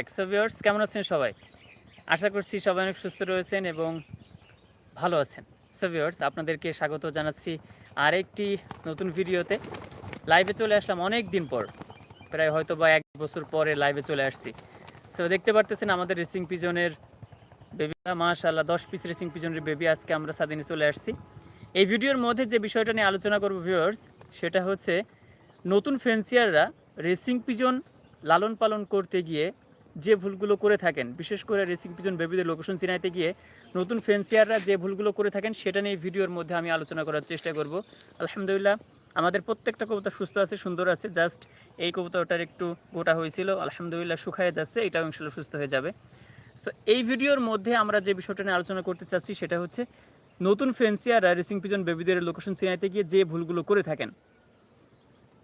একশো ভিউয়ার্স কেমন আছেন সবাই? আশা করছি সবাই অনেক সুস্থ রয়েছেন এবং ভালো আছেন। সো ভিউয়ার্স আপনাদেরকে স্বাগত জানাচ্ছি আরেকটি নতুন ভিডিওতে। লাইভে চলে আসলাম অনেক দিন পর, প্রায় হয়তো বা এক বছর পরে লাইভে চলে আসছি। সো দেখতে পারতেছেন আমাদের রেসিং পিজনের বেবি মাশাল্লাহ দশ পিস রেসিং পিজনের বেবি আজকে আমরা স্বাধীনে চলে আসছি। এই ভিডিওর মধ্যে যে বিষয়টা নিয়ে আলোচনা করব ভিউয়ার্স সেটা হচ্ছে নতুন ফেন্সিয়াররা রেসিং পিজন লালন পালন করতে গিয়ে যে ভুলগুলো করে থাকেন, বিশেষ করে রেসিং পিজন বেবিদের লোকেশন চিনাইতে গিয়ে নতুন ফেন্সিয়াররা যে ভুলগুলো করে থাকেন, সেটা নিয়ে ভিডিওর মধ্যে আমি আলোচনা করার চেষ্টা করব। আলহামদুলিল্লাহ, আমাদের প্রত্যেকটা কবুতর সুস্থ আছে, সুন্দর আছে জাস্ট এই কবুতরটার একটু গোটা হয়েছিল, আলহামদুলিল্লাহ শুকায় যাচ্ছে, এটাও ইনশাল্লাহ সুস্থ হয়ে যাবে। সো এই ভিডিওর মধ্যে আমরা যে বিষয়টা নিয়ে আলোচনা করতে চাচ্ছি, সেটা হচ্ছে নতুন ফেন্সিয়াররা রেসিং পিজন বেবিদের লোকেশন চিনাইতে গিয়ে যে ভুলগুলো করে থাকেন।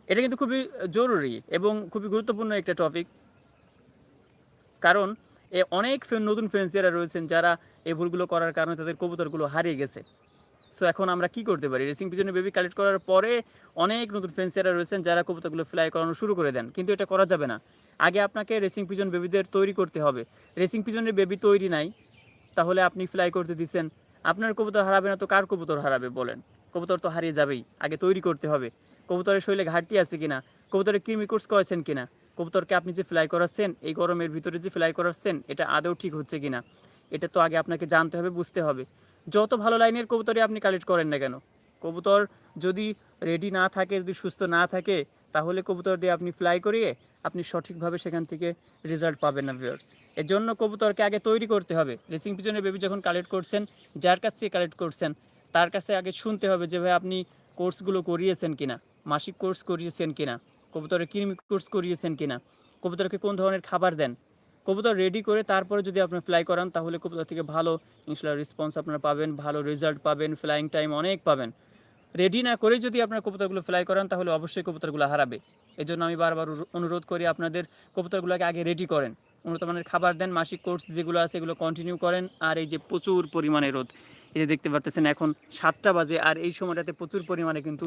এটা কিন্তু খুবই জরুরি এবং খুবই গুরুত্বপূর্ণ একটা টপিক কারণ এ অনেক নতুন ফেন্সিয়াররা রয়েছেন যারা এই ভুলগুলো করার কারণে তাদের কবুতরগুলো হারিয়ে গেছে। সো এখন আমরা কি করতে পারি? রেসিং পিছনে বেবি কালেক্ট করার পরে অনেক নতুন ফেন্সিয়াররা রয়েছেন যারা কবুতরগুলো ফ্লাই করানো শুরু করে দেন। কিন্তু এটা করা যাবে না। আগে আপনাকে রেসিং পিজন বেবিদের তৈরি করতে হবে। রেসিং পিজনের বেবি তৈরি নাই, তাহলে আপনি ফ্লাই করতে দিচ্ছেন আপনার কবুতর হারাবে না তো কার কবুতর হারাবে বলেন? কবুতর তো হারিয়ে যাবেই, আগে তৈরি করতে হবে। কবুতরের শরীরে ঘাটতি আছে কিনা? কবুতরের কৃমি কোর্স করেছেন কিনা? কবুতরকে আপনি যে ফ্লাই করাচ্ছেন, এই গরমের ভিতরে যে ফ্লাই করাচ্ছেন, এটা আদৌ ঠিক হচ্ছে কিনা? এটা তো আগে আপনাকে জানতে হবে, বুঝতে হবে। যত ভালো লাইনের কবুতরই আপনি কালেক্ট করেন না কেন? কবুতর যদি রেডি না থাকে, যদি সুস্থ না থাকে, তাহলে কবুতর দিয়ে আপনি ফ্লাই করিয়ে আপনি সঠিকভাবে সেখান থেকে রেজাল্ট পাবেন না ভিউয়ার্স এর জন্য কবুতরকে আগে তৈরি করতে হবে। রেসিং পিছনের বেবি যখন কালেক্ট করছেন, যার কাছ থেকে কালেক্ট করছেন, তার কাছে আগে শুনতে হবে যে ভাই আপনি কোর্সগুলো করিয়েছেন কিনা, মাসিক কোর্স করিয়েছেন কিনা। কবুতরের কৃমি কোর্স করিয়েছেন কিনা? কবুতরকে কোন ধরনের খাবার দেন? কবুতর রেডি করে তারপরে যদি আপনি ফ্লাই করান, তাহলে কবুতর থেকে ভালো ইনশাল্লাহ রেসপন্স আপনারা পাবেন, ভালো রেজাল্ট পাবেন ফ্লাইং টাইম অনেক পাবেন। রেডি না করে যদি আপনার কবুতরগুলো ফ্লাই করান, তাহলে অবশ্যই কবুতরগুলো হারাবে। এই জন্য আমি বারবার অনুরোধ করি আপনাদের, কবুতরগুলোকে আগে রেডি করেন। উন্নত মানের খাবার দেন, মাসিক কোর্স যেগুলো আছে এগুলো কন্টিনিউ করেন। আর এই যে প্রচুর পরিমাণে রোদ, এই যে দেখতে পারতেছেন এখন সাতটা বাজে, আর এই সময়টাতে প্রচুর পরিমাণে কিন্তু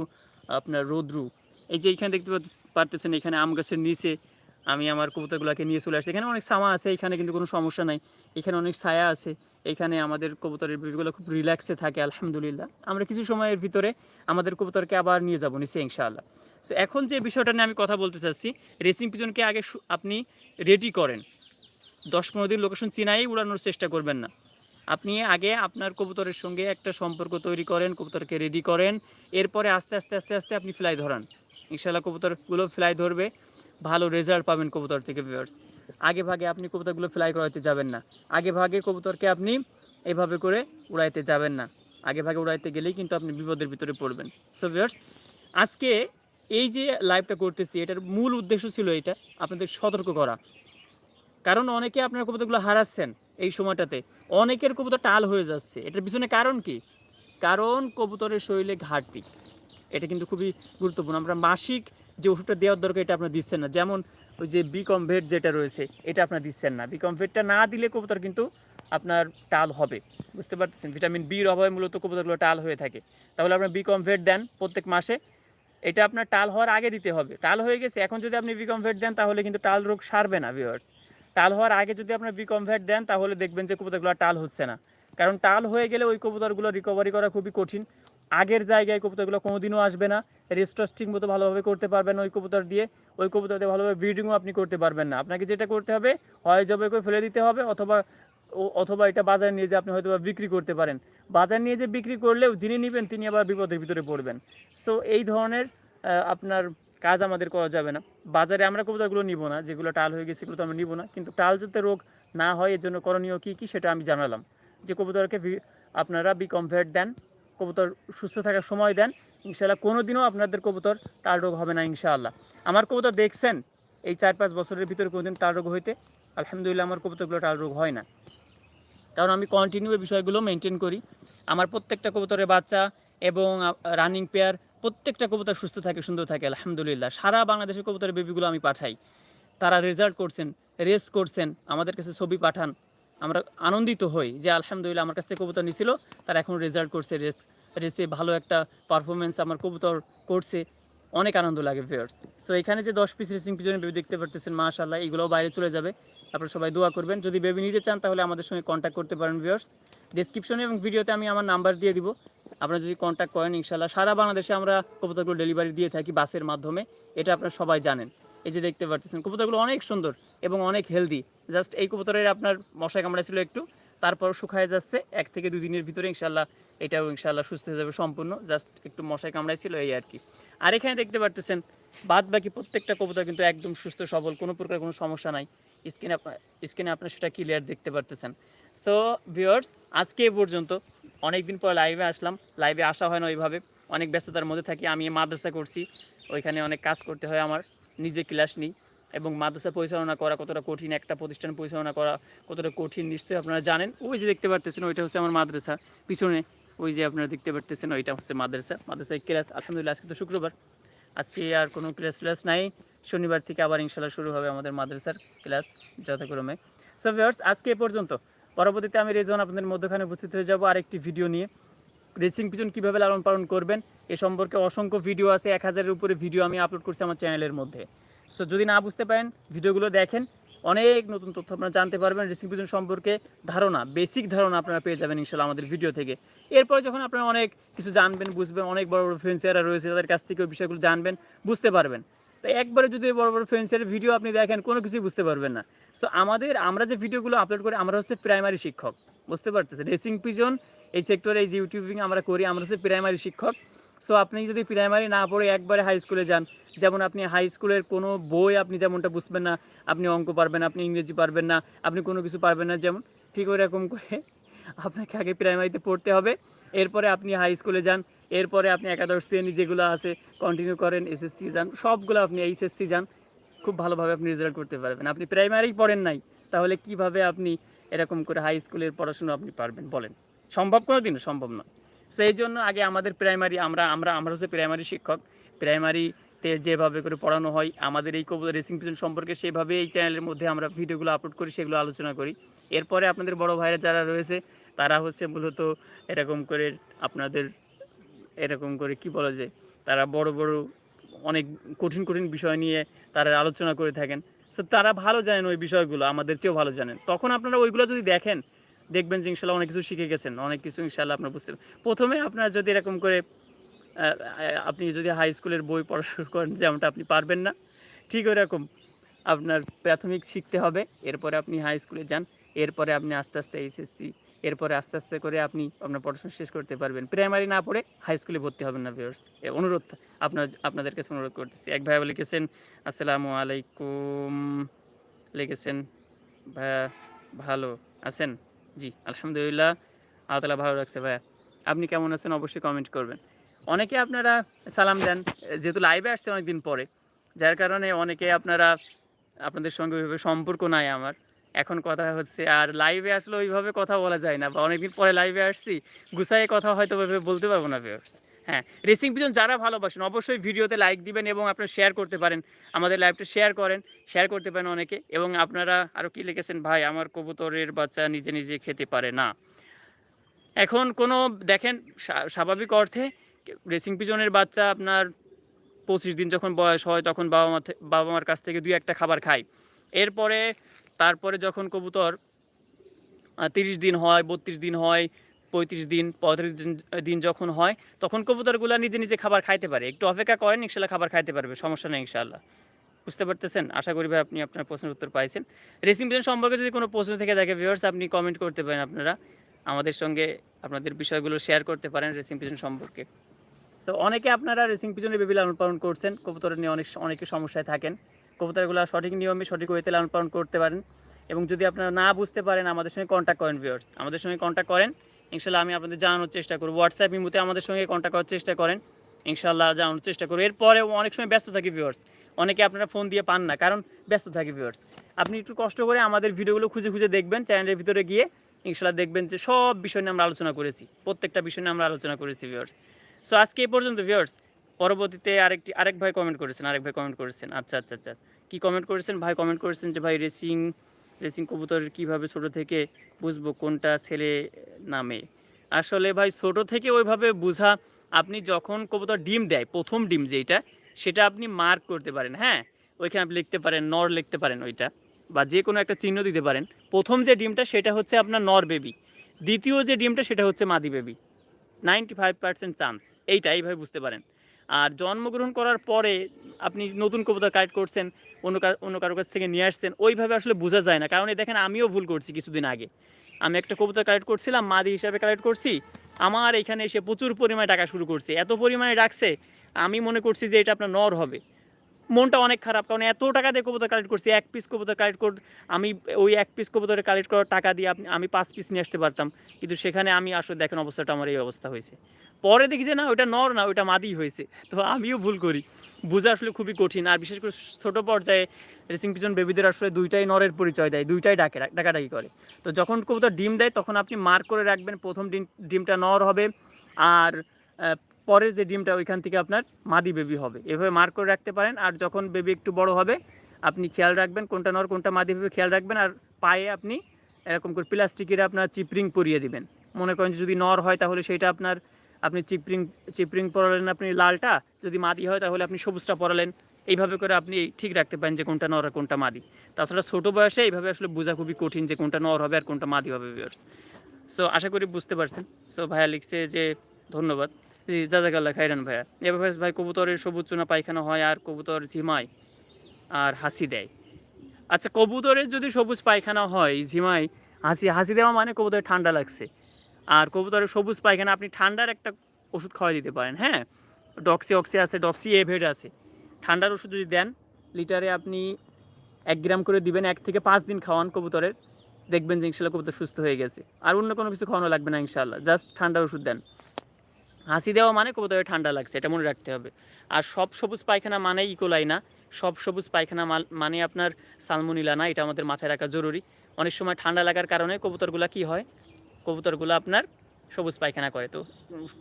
আপনার রোদ্রু এই যে এইখানে দেখতে পারতেছেন এখানে আম গাছের নিচে আমি আমার কবুতরগুলোকে নিয়ে চলে আসছি। এখানে অনেক সামা আছে, এখানে কিন্তু কোনো সমস্যা নাই। এখানে অনেক ছায়া আছে, এখানে আমাদের কবুতরের ভিড়গুলো খুব রিল্যাক্সে থাকে, আলহামদুলিল্লাহ। আমরা কিছু সময়ের ভিতরে আমাদের কবুতরকে আবার নিয়ে যাব নিচে ইনশাআল্লাহ। সো এখন যে বিষয়টা নিয়ে আমি কথা বলতে চাচ্ছি রেসিং পিজনকে আগে আপনি রেডি করেন। দশ পনেরো দিন লোকেশন চিনাই উড়ানোর চেষ্টা করবেন না। আপনি আগে আপনার কবুতরের সঙ্গে একটা সম্পর্ক তৈরি করেন, কবুতরকে রেডি করেন। এরপরে আস্তে আস্তে আস্তে আস্তে আপনি ফ্লাই ধরান। ইনশাল্লাহ কবুতরগুলো ফ্লাই ধরবে। ভালো রেজাল্ট পাবেন কবুতর থেকে ভিউয়ার্স আগে ভাগে আপনি কবুতরগুলো ফ্লাই করাতে যাবেন না। আগে ভাগে কবুতরকে আপনি এভাবে করে উড়াইতে যাবেন না। আগে ভাগে উড়াইতে গেলেই কিন্তু আপনি বিপদের ভিতরে পড়বেন। সো ভিউয়ার্স আজকে এই যে লাইভটা করতেছি, এটার মূল উদ্দেশ্য ছিল এটা, আপনাদের সতর্ক করা। কারণ অনেকে আপনার কবুতরগুলো হারাচ্ছেন এই সময়টাতে। অনেকের কবুতর টাল হয়ে যাচ্ছে। এটার পিছনে কারণ কি? কারণ কবুতরের শরীরে ঘাটতি। এটা কিন্তু খুবই গুরুত্বপূর্ণ। আমরা মাসিক যে ওষুধটা দেওয়ার দরকার, এটা আপনার দিচ্ছেন না। যেমন ওই যে বি কমভেট যেটা রয়েছে, এটা আপনার দিচ্ছেন না। বি কমভেটটা না দিলে কবুতর কিন্তু আপনার টাল হবে। বুঝতে পারতেছেন? ভিটামিন বির অভাবে মূলত কবুতরগুলো টাল হয়ে থাকে। তাহলে আপনার বি কমভেট দেন প্রত্যেক মাসে। এটা আপনার টাল হওয়ার আগে দিতে হবে। টাল হয়ে গেছে, এখন যদি আপনি বি কমভেট দেন, তাহলে কিন্তু টাল রোগ সারবে না ভিউয়ার্স টাল হওয়ার আগে যদি আপনার বি কমভেট দেন, তাহলে দেখবেন যে কবুতরগুলো টাল হচ্ছে না। কারণ টাল হয়ে গেলে ওই কবুতরগুলো রিকভারি করা খুবই কঠিন। আগের জায়গায় কবুতরগুলো কোনোদিনও আসবে না। রেস্টস মতো ভালোভাবে করতে পারবেন ওই কবুতর দিয়ে। ওই কবুতর দিয়ে ভালোভাবে ব্রিডিংও আপনি করতে পারবেন না। আপনাকে যেটা করতে হবে, হয় জবে করে ফেলে দিতে হবে অথবা অথবা এটা বাজারে নিয়ে যে আপনি হয়তো বিক্রি করতে পারেন। বাজার নিয়ে যে বিক্রি করলেও যিনি নেবেন তিনি আবার বিপদের ভিতরে পড়বেন। সো এই ধরনের আপনার কাজ আমাদের করা যাবে না। বাজারে আমরা কবুতরগুলো নিব না, যেগুলো টাল হয়ে গেছে সেগুলো তো আমরা নিব না। কিন্তু টাল যাতে রোগ না হয়, এর জন্য করণীয় কী কী সেটা আমি জানালাম। যে কবুতরকে আপনারা বি কমফেট দেন। কবুতর সুস্থ থাকার সময় দেন ইনশাল্লাহ কোনো দিনও আপনাদের কবুতর টাল রোগ হবে না, ইনশাআল্লাহ। আমার কবুতর দেখছেন, এই চার পাঁচ বছরের ভিতরে কোনোদিন টাল রোগ হইতে, আলহামদুলিল্লাহ আমার কবুতরগুলো টাল রোগ হয় না। কারণ আমি কন্টিনিউ এই বিষয়গুলো মেনটেন করি। আমার প্রত্যেকটা কবুতরের বাচ্চা এবং রানিং পেয়ার প্রত্যেকটা কবুতর সুস্থ থাকে, সুন্দর থাকে, আলহামদুলিল্লাহ। সারা বাংলাদেশের কবুতরের বেবিগুলো আমি পাঠাই। তারা রেজাল্ট করছেন রেস করছেন, আমাদের কাছে ছবি পাঠান। আমরা আনন্দিত হই যে আলহামদুলিল্লাহ আমার কাছ থেকে কবুতর নিছিল, তার এখন রেজাল্ট করছে, রেস রেসে ভালো একটা পারফরমেন্স আমার কবুতর করছে। অনেক আনন্দ লাগে ভিউয়ার্স সো এখানে যে দশ পিস রেসিং পিজনের বেবি দেখতে পারতেছেন মাশাল্লাহ এগুলোও বাইরে চলে যাবে। আপনারা সবাই দোয়া করবেন। যদি বেবি নিতে চান, তাহলে আমাদের সঙ্গে কন্ট্যাক্ট করতে পারেন ভিউয়ার্স ডিসক্রিপশনে এবং ভিডিওতে আমি আমার নাম্বার দিয়ে দিব। আপনারা যদি কন্ট্যাক্ট করেন ইনশাল্লাহ সারা বাংলাদেশে আমরা কবুতরগুলো ডেলিভারি দিয়ে থাকি বাসের মাধ্যমে। এটা আপনারা সবাই জানেন। এই যে দেখতে পাচ্ছেন কবুতরগুলো অনেক সুন্দর এবং অনেক হেলদি জাস্ট এই কবুতরের আপনার মশায় কামড়াইছিল একটু, তারপর শুকায় যাচ্ছে, এক থেকে দুই দিনের ভিতরে ইনশাল্লাহ এটাও ইনশাল্লাহ সুস্থ হয়ে যাবে সম্পূর্ণ। জাস্ট একটু মশায় কামড়াইছিল এই আর কি। আর এখানে দেখতে পারতেছেন বাদ বাকি প্রত্যেকটা কবুতর কিন্তু একদম সুস্থ, সবল, কোনো প্রকার কোনো সমস্যা নাই। স্ক্রিনে আপনার স্ক্রিনে আপনার সেটা ক্লিয়ার দেখতে পারতেছেন। সো ভিউয়ার্স আজকে এ পর্যন্ত অনেক দিন পর লাইভে আসলাম। লাইভে আসা হয় না ওইভাবে। অনেক ব্যস্ততার মধ্যে থাকি। আমি মাদ্রাসা করছি। ওইখানে অনেক কাজ করতে হয় আমার। নিজে ক্লাস নিই এবং মাদ্রাসা পরিচালনা করা কতটা কঠিন, একটা প্রতিষ্ঠান পরিচালনা করা কতটা কঠিন নিশ্চয়ই আপনারা জানেন। ওই যে দেখতে পারতেছেন ওইটা হচ্ছে আমার মাদ্রাসা। পিছনে ওই যে আপনারা দেখতে পারতেছেন ওইটা হচ্ছে মাদ্রাসা। মাদ্রাসায় ক্লাস আলহামদুলিল্লাহ আজকে তো শুক্রবার। আজকে আর কোনো ক্লাস ক্লাস নাই। শনিবার থেকে আবার ইনশাল্লাহ শুরু হবে আমাদের মাদ্রাসার ক্লাস যথাক্রমে। সো ভিউয়ার্স আজকে এ পর্যন্ত। পরবর্তীতে আমি রেজন আপনাদের মধ্যখানে উপস্থিত হয়ে যাব আরেকটি ভিডিও নিয়ে। রেসিং পিজন কীভাবে লালন পালন করবেন, এ সম্পর্কে অসংখ্য ভিডিও আছে, এক হাজারের উপরে ভিডিও আমি আপলোড করছি আমার চ্যানেলের মধ্যে। সো যদি না বুঝতে পারেন ভিডিওগুলো দেখেন, অনেক নতুন তথ্য আপনারা জানতে পারবেন রেসিং পিজন সম্পর্কে ধারণা বেসিক ধারণা আপনারা পেয়ে যাবেন ইনশাল্লাহ আমাদের ভিডিও থেকে। এরপরে যখন আপনারা অনেক কিছু জানবেন, বুঝবেন, অনেক বড় বড় ফ্রেন্সিয়ারা রয়েছে, তাদের কাছ থেকে ওই বিষয়গুলো জানবেন, বুঝতে পারবেন। তো একবারে যদি বড় বড় ফ্রেন্সের ভিডিও আপনি দেখেন, কোনো কিছুই বুঝতে পারবেন না। সো আমাদের, আমরা যে ভিডিওগুলো আপলোড করি, আমরা হচ্ছে প্রাইমারি শিক্ষক, বুঝতে পারতেছে রেসিং পিজন এই সেক্টরে এই যে ইউটিউবিং আমরা করি, আমরা হচ্ছে প্রাইমারি শিক্ষক। সো আপনি যদি প্রাইমারি না পড়ে একবারে হাই স্কুলে যান, যেমন আপনি হাই স্কুলের কোনো বই আপনি যেমনটা বুঝবেন না, আপনি অঙ্ক পারবেন, আপনি ইংরেজি পারবেন না, আপনি কোনো কিছু পারবেন না, যেমন ঠিক ওই রকম করে আপনাকে আগে প্রাইমারিতে পড়তে হবে। এরপরে আপনি হাই স্কুলে যান, এরপরে আপনি একাদশ শ্রেণি যেগুলো আছে কন্টিনিউ করেন এসএসসি যান, সবগুলো আপনি এইচএসসি যান, খুব ভালোভাবে আপনি রেজাল্ট করতে পারবেন। আপনি প্রাইমারি পড়েন নাই, তাহলে কীভাবে আপনি এরকম করে হাই স্কুলের পড়াশোনা আপনি পারবেন, বলেন? সম্ভব কোনো দিন সম্ভব নয়। সেই জন্য আগে আমাদের প্রাইমারি আমরা আমরা আমরা হচ্ছে প্রাইমারি শিক্ষক। প্রাইমারিতে যেভাবে করে পড়ানো হয়, আমাদের এই কবুতর রেসিং পিছন সম্পর্কে সেভাবে এই চ্যানেলের মধ্যে আমরা ভিডিওগুলো আপলোড করি, সেগুলো আলোচনা করি। এরপরে আপনাদের বড় ভাইরা যারা রয়েছে, তারা হচ্ছে মূলত এরকম করে আপনাদের, এরকম করে কি বলা যায়, তারা বড় বড়, অনেক কঠিন কঠিন বিষয় নিয়ে তারা আলোচনা করে থাকেন। সো তারা ভালো জানেন ওই বিষয়গুলো, আমাদের চেয়েও ভালো জানেন। তখন আপনারা ওইগুলো যদি দেখেন দেখবেন যে ইনশাল্লাহ অনেক কিছু শিখে গেছেন, অনেক কিছু ইনশাল্লাহ আপনার বুঝতে প্রথমে আপনার যদি এরকম করে আপনি যদি হাই স্কুলের বই পড়া শুরু করেন, যেমনটা আপনি পারবেন না, ঠিক ওরকম আপনার প্রাথমিক শিখতে হবে, এরপরে আপনি হাই স্কুলে যান, এরপরে আপনি আস্তে আস্তে এইচএসসি এরপরে আস্তে আস্তে করে আপনি আপনার পড়াশোনা শেষ করতে পারবেন। প্রাইমারি না পড়ে হাই স্কুলে ভর্তি হবেন না ভিউয়ার্স অনুরোধ আপনার, আপনাদের কাছে অনুরোধ করতেছি। এক ভাইয়া লিখেছেন আসসালামু আলাইকুম। লিখেছেন ভাইয়া ভালো আছেন? জি, আলহামদুলিল্লাহ। আল্লাহ তালা ভালো রাখছে ভাইয়া। আপনি কেমন আছেন অবশ্যই কমেন্ট করবেন। অনেকে আপনারা সালাম দেন, যেহেতু লাইভে আসছে অনেকদিন পরে, যার কারণে অনেকে আপনারা, আপনাদের সঙ্গে ওইভাবে সম্পর্ক নাই আমার। এখন কথা হচ্ছে, আর লাইভে আসলে ওইভাবে কথা বলা যায় না, বা অনেকদিন পরে লাইভে আসছি গুছাইয়ে কথা হয়তো বলতে পারব না ভিউয়ার্স হ্যাঁ রেসিং পিজন যারা ভালোবাসেন, অবশ্যই ভিডিওতে লাইক দিবেন এবং আপনারা শেয়ার করতে পারেন। আমাদের লাইভটা শেয়ার করেন শেয়ার করতে পারেন অনেকে এবং আপনারা আরও কি লিখেছেন, ভাই, আমার কবুতরের বাচ্চা নিজে নিজে খেতে পারে না। এখন কোনো, দেখেন স্বাভাবিক অর্থে রেসিং পিজনের বাচ্চা আপনার পঁচিশ দিন যখন বয়স হয়, তখন বাবা মা বাবা মার কাছ থেকে দুই একটা খাবার খায়। এরপরে, তারপরে যখন কবুতর তিরিশ দিন হয়, বত্রিশ দিন হয় পঁয়ত্রিশ দিন পঁয়ত্রিশ দিন দিন যখন হয়, তখন কবুতরগুলো নিজে নিজে খাবার খাইতে পারে। একটু অপেক্ষা করেন, ইনশাল্লাহ খাবার খাইতে পারবে, সমস্যা নেই ইনশাল্লাহ। বুঝতে পারতেছেন? আশা করি ভাই আপনি আপনার প্রশ্নের উত্তর পাইছেন। রেসিং পিজন সম্পর্কে যদি কোনো প্রশ্ন থেকে থাকে ভিউয়ার্স আপনি কমেন্ট করতে পারেন আপনারা। আমাদের সঙ্গে আপনাদের বিষয়গুলো শেয়ার করতে পারেন রেসিং পিজন সম্পর্কে। সো অনেকে আপনারা রেসিং পিছনে বেবি লালন পালন করছেন, কবুতর নিয়ে অনেক, অনেকে সমস্যায় থাকেন। কবুতরগুলো সঠিক নিয়মে, সঠিক ওয়েতে লালন পালন করতে পারেন। এবং যদি আপনারা না বুঝতে পারেন, আমাদের সঙ্গে কন্ট্যাক্ট করেন ভিউয়ার্স আমাদের সঙ্গে কন্ট্যাক্ট করেন। ইনশাল্লাহ আমি আপনাদের জানানোর চেষ্টা করব। হোয়াটসঅ্যাপ ইমুতে আমাদের সঙ্গে কন্ট্যাক্ট করার চেষ্টা করেন। ইনশাল্লাহ জানানোর চেষ্টা করব। এরপরে অনেক সময় ব্যস্ত থাকি ভিউয়ার্স অনেকে আপনারা ফোন দিয়ে পান না, কারণ ব্যস্ত থাকি ভিউয়ার্স আপনি একটু কষ্ট করে আমাদের ভিডিওগুলো খুঁজে খুঁজে দেখবেন চ্যানেলের ভিতরে গিয়ে। ইনশাল্লাহ দেখবেন যে সব বিষয় নিয়ে আমরা আলোচনা করেছি। প্রত্যেকটা বিষয় নিয়ে আমরা আলোচনা করেছি ভিউয়ার্স সো আজকে এই পর্যন্ত ভিউয়ার্স পরবর্তীতে আরেকটি, আরেক ভাই কমেন্ট করেছেন, আরেক ভাই কমেন্ট করেছেন। আচ্ছা আচ্ছা আচ্ছা। কি কমেন্ট করেছেন? ভাই কমেন্ট করেছেন যে ভাই রেসিং রেসিং কবুতর কীভাবে ছোট থেকে বুঝব কোনটা ছেলে নামে? আসলে ভাই, ছোট থেকে ওইভাবে বোঝা, আপনি যখন কবুতর ডিম দেয়, প্রথম ডিম যেইটা, সেটা আপনি মার্ক করতে পারেন হ্যাঁ? ওইখানে আপনি লিখতে পারেন, নর লিখতে পারেন ওইটা, বা যে কোনো একটা চিহ্ন দিতে পারেন। প্রথম যে ডিমটা, সেটা হচ্ছে আপনার নর বেবি দ্বিতীয় যে ডিমটা, সেটা হচ্ছে মাদি baby ninety five percent chance এইটা এইভাবে বুঝতে পারেন। আর জন্মগ্রহণ করার পরে আপনি নতুন কবুতর কালেক্ট করছেন অন্য অন্য কারও কাছ থেকে নিয়ে আসছেন, ওইভাবে আসলে বোঝা যায় না। কারণ এই দেখেন, আমিও ভুল করছি কিছুদিন আগে। আমি একটা কবুতর কালেক্ট করছিলাম, মাদি হিসাবে কালেক্ট করছি। আমার এখানে এসে প্রচুর পরিমাণে টাকা শুরু করছে। এত পরিমাণে ডাকছে আমি মনে করছি যে এটা আপনার নর হবে। মনটা অনেক খারাপ, কারণ এত টাকা দিয়ে কবুতর কালেক্ট করছি, এক পিস কবুতর কালেক্ট কর, আমি ওই এক পিস কবুতরে কালেক্ট করার টাকা দিয়ে আমি পাঁচ পিস নিয়ে আসতে পারতাম। কিন্তু সেখানে আমি আসলে দেখেন অবস্থাটা, আমার এই অবস্থা হয়েছে। পরে দেখি যে না, ওইটা নর না, ওইটা মাদি হয়েছে। তো আমিও ভুল করি। বোঝা আসলে খুবই কঠিন। আর বিশেষ করে ছোটো পর্যায়ে রেসিং পিজন বেবিদের আসলে দুইটাই নরের পরিচয় দেয়, দুইটাই ডাকে, ডাকাডাকি করে। তো যখন কবুতর ডিম দেয়, তখন আপনি মার্ক করে রাখবেন, প্রথম ডিম, ডিমটা নর হবে। আর পরের যে ডিমটা ওইখান থেকে আপনার মাদি বেবি হবে। এভাবে মার্ক করে রাখতে পারেন আর যখন বেবি একটু বড় হবে, আপনি খেয়াল রাখবেন কোনটা নর, কোনটা মাদি বেবি খেয়াল রাখবেন আর পায়ে আপনি এরকম করে প্লাস্টিকের আপনার চিপরিং পরিয়ে দিবেন। মনে করেন যদি নর হয় তাহলে সেটা আপনার, আপনি চিপরিং চিপরিং পরালেন আপনি লালটা, যদি মাদি হয় তাহলে আপনি সবুজটা পরালেন। এইভাবে করে আপনি ঠিক রাখতে পারেন যে কোনটা নর আর কোনটা মাদি। তাছাড়া ছোটো বয়সে এইভাবে আসলে বোঝা খুবই কঠিন যে কোনটা নর হবে আর কোনটা মাদি হবে ভিউয়ার্স সো আশা করি বুঝতে পারছেন। সো ভাইয়া লিখছে যে ধন্যবাদ। জি জাজাকাল্লা খাইরান ভাইয়া। এভাবে ভাই, কবুতরের সবুজ চুনা পায়খানা হয় আর কবুতর ঝিমায় আর হাসি দেয়। আচ্ছা কবুতরের যদি সবুজ পায়খানা হয়, ঝিমায়, হাসি হাসি দেওয়া মানে কবুতরের ঠান্ডা লাগছে। আর কবুতরের সবুজ পায়খানা আপনি ঠান্ডার একটা ওষুধ খাওয়াই দিতে পারেন হ্যাঁ? ডক্সি, অক্সি আছে, ডক্সি, এভেড আছে। ঠান্ডার ওষুধ যদি দেন, লিটারে আপনি এক গ্রাম করে দিবেন, এক থেকে পাঁচ দিন খাওয়ান কবুতরের। দেখবেন যে ইনশাল্লাহ কবুতর সুস্থ হয়ে গেছে। আর অন্য কোনো কিছু খাওয়ানো লাগবে না ইনশাল্লাহ, জাস্ট ঠান্ডার ওষুধ দেন। হাসি দেওয়া মানে কবুতরের ঠান্ডা লাগছে, এটা মনে রাখতে হবে। আর সব সবুজ পায়খানা মানে ইকোলাই না, সব সবুজ পায়খানা মানে আপনার সালমোনিলা না, এটা আমাদের মাথায় রাখা জরুরি। অনেক সময় ঠান্ডা লাগার কারণে কবুতরগুলা কি হয়, কবুতরগুলো আপনার সবুজ পায়খানা করে। তো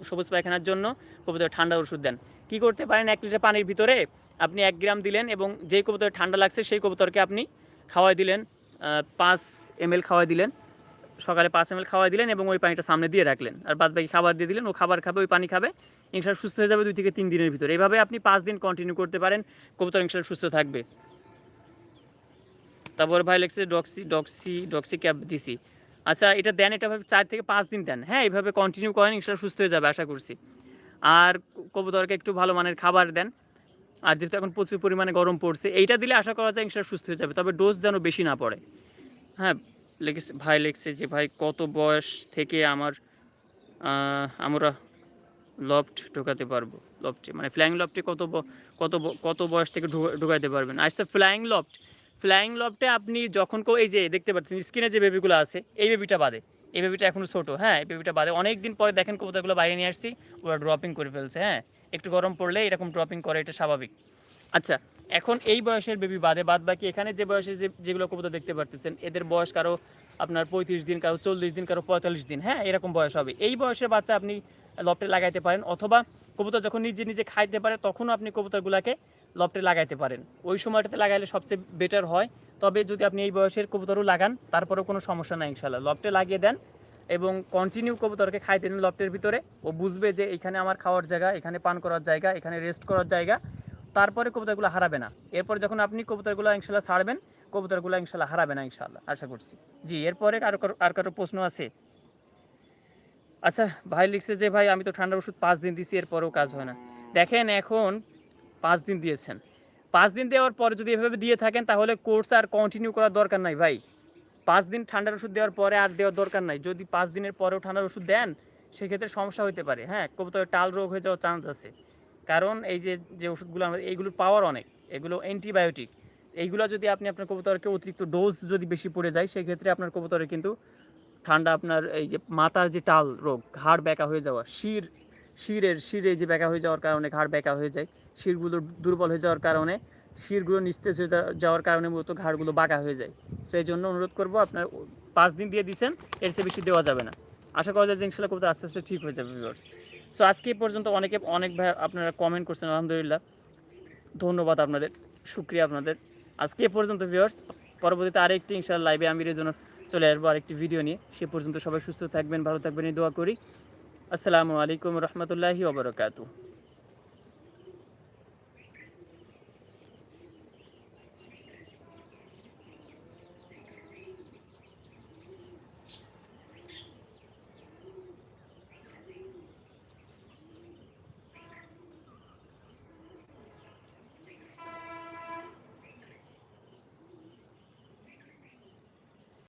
সবুজ পায়খানার জন্য কবুতর ঠান্ডা ওষুধ দেন। কি করতে পারেন, এক লিটার পানির ভিতরে আপনি এক গ্রাম দিলেন এবং যেই কবুতর ঠান্ডা লাগছে সেই কবুতরকে আপনি খাওয়াই দিলেন পাঁচ এম খাওয়াই দিলেন। সকালে পাঁচ এম খাওয়াই দিলেন এবং ওই পানিটা সামনে দিয়ে রাখলেন। আর বাদ বাকি খাবার দিয়ে দিলেন, ও খাবার খাবে, ওই পানি খাবে। ইনশাল্লাহ সুস্থ হয়ে যাবে দুই থেকে তিন দিনের ভিতরে। এইভাবে আপনি পাঁচ দিন কন্টিনিউ করতে পারেন। কবুতর ইনশাল্লাহ সুস্থ থাকবে। তারপর ভাই লেগছে ডক্সি ডক্সি ডক্সি ক্যাব দিছি। আচ্ছা এটা দেন, এটা ভাবে চার থেকে পাঁচ দিন দেন। হ্যাঁ এইভাবে কন্টিনিউ করেন ইনশাল্লাহ সুস্থ হয়ে যাবে, আশা করছি। আর কবুতরকে একটু ভালো মানের খাবার দেন। আর যেহেতু এখন প্রচুর পরিমাণে গরম পড়ছে, এইটা দিলে আশা করা যায় ইনশাল্লাহ সুস্থ হয়ে যাবে। তবে ডোজ যেন বেশি না পড়ে। হ্যাঁ লেগেছে, ভাই লেগছে যে, ভাই, কত বয়স থেকে আমার আমরা লফট ঢোকাতে পারব লফটে মানে ফ্লাইং লফটে কত কত কত বয়স থেকে ঢুকা- ঢুকাইতে পারবেন? আচ্ছা ফ্লাইং লফট ফ্লাইং লফটে আপনি যখন কেউ এই যে দেখতে পাচ্ছেন, স্ক্রিনে যে বেবিগুলো আছে, এই বেবিটা বাদে। এই বেবিটা এখনও ছোটো হ্যাঁ এই বেবিটা বাদে। অনেক দিন পরে দেখেন কবুতরগুলো বাইরে নিয়ে আসছি, ওরা ড্রপিং করে ফেলছে হ্যাঁ। একটু গরম পড়লে এরকম ড্রপিং করে, এটা স্বাভাবিক। আচ্ছা এখন এই বয়সের বেবি বাদে বাদ বাকি এখানে যে বয়সে যে, যেগুলো কবুতর দেখতে পারতেছেন, এদের বয়স কারও আপনার পঁয়ত্রিশ দিন, কারও চল্লিশ দিন, কারও পঁয়তাল্লিশ দিন হ্যাঁ এরকম বয়স হবে। এই বয়সের বাচ্চা আপনি লফটে লাগাইতে পারেন, অথবা কবুতর যখন নিজে নিজে খাইতে পারে, তখনও আপনি কবুতরগুলোকে লফটে লাগাইতে পারেন। ওই সময়টাতে লাগাইলে সবচেয়ে বেটার হয়। তবে যদি আপনি এই বয়সের কবুতরও লাগান, তারপরেও কোনো সমস্যা নাই ইনশাল্লাহ লফটে লাগিয়ে দেন এবং কন্টিনিউ কবুতরকে খাইতে দেন লফটের ভিতরে। ও বুঝবে যে এখানে আমার খাওয়ার জায়গা, এখানে পান করার জায়গা, এখানে রেস্ট করার জায়গা। তারপরে কবুতরগুলো হারাবে না। এরপর যখন আপনি কবুতরগুলো ইনশাল্লাহ ছাড়বেন, কবুতরগুলো ইনশাল্লাহ হারাবে না ইনশাল্লাহ, আশা করছি। জি, এরপরে কারো- আর কারও প্রশ্ন আছে? আচ্ছা ভাই লিখছে যে, ভাই, আমি তো ঠান্ডার ওষুধ পাঁচ দিন দিছি, এরপরেও কাজ হয় না। দেখেন, এখন পাঁচ দিন দিয়েছেন। পাঁচ দিন দেওয়ার পরে যদি এভাবে দিয়ে থাকেন, তাহলে কোর্স আর কন্টিনিউ করার দরকার নাই, ভাই। পাঁচ দিন ঠান্ডার ওষুধ দেওয়ার পরে আর দেওয়ার দরকার নাই। যদি পাঁচ দিনের পরেও ঠান্ডার ওষুধ দেন, সেক্ষেত্রে সমস্যা হতে পারে। হ্যাঁ কবুতরের টাল রোগ হয়ে যাওয়ার চান্স আছে। কারণ এই যে যে ওষুধগুলো আমাদের, এইগুলোর পাওয়ার অনেক। এগুলো অ্যান্টিবায়োটিক এইগুলো যদি আপনি আপনার কবুতরকে অতিরিক্ত ডোজ যদি বেশি পড়ে যায়, সেক্ষেত্রে আপনার কবুতরের কিন্তু ঠান্ডা আপনার এই যে মাথার যে টাল রোগ, ঘাড় ব্যাকা হয়ে যাওয়া, শির, শিরের, শিরে যে ব্যাকা হয়ে যাওয়ার কারণে ঘাড় ব্যাকা হয়ে যায়, শিরগুলো দুর্বল হয়ে যাওয়ার কারণে, শিরগুলো নিস্তেজ হয়ে যাওয়ার কারণে মূলত ঘাড়গুলো বাঁকা হয়ে যায়। সেই জন্য অনুরোধ করব, আপনার পাঁচ দিন দিয়ে দিছেন, এর চেয়ে বেশি দেওয়া যাবে না। আশা করা যায় যে ইনশাল্লাহ কবুতর আস্তে আস্তে ঠিক হয়ে যাবে সো আজকে পর্যন্ত অনেকে, অনেক ভাই আপনারা কমেন্ট করছেন, আলহামদুলিল্লাহ। ধন্যবাদ আপনাদের সুক্রিয়া আপনাদের। আজকে পর্যন্ত ভিউয়ার্স পরবর্তীতে আরেকটি ইনশাল্লাহ লাইভে আমি জন্য চলে আসব আরেকটি ভিডিও নিয়ে। সে পর্যন্ত সবাই সুস্থ থাকবেন, ভালো থাকবেন, এই দোয়া করি। আসসালামু আলাইকুম রহমতুল্লাহি ওবরাকাতু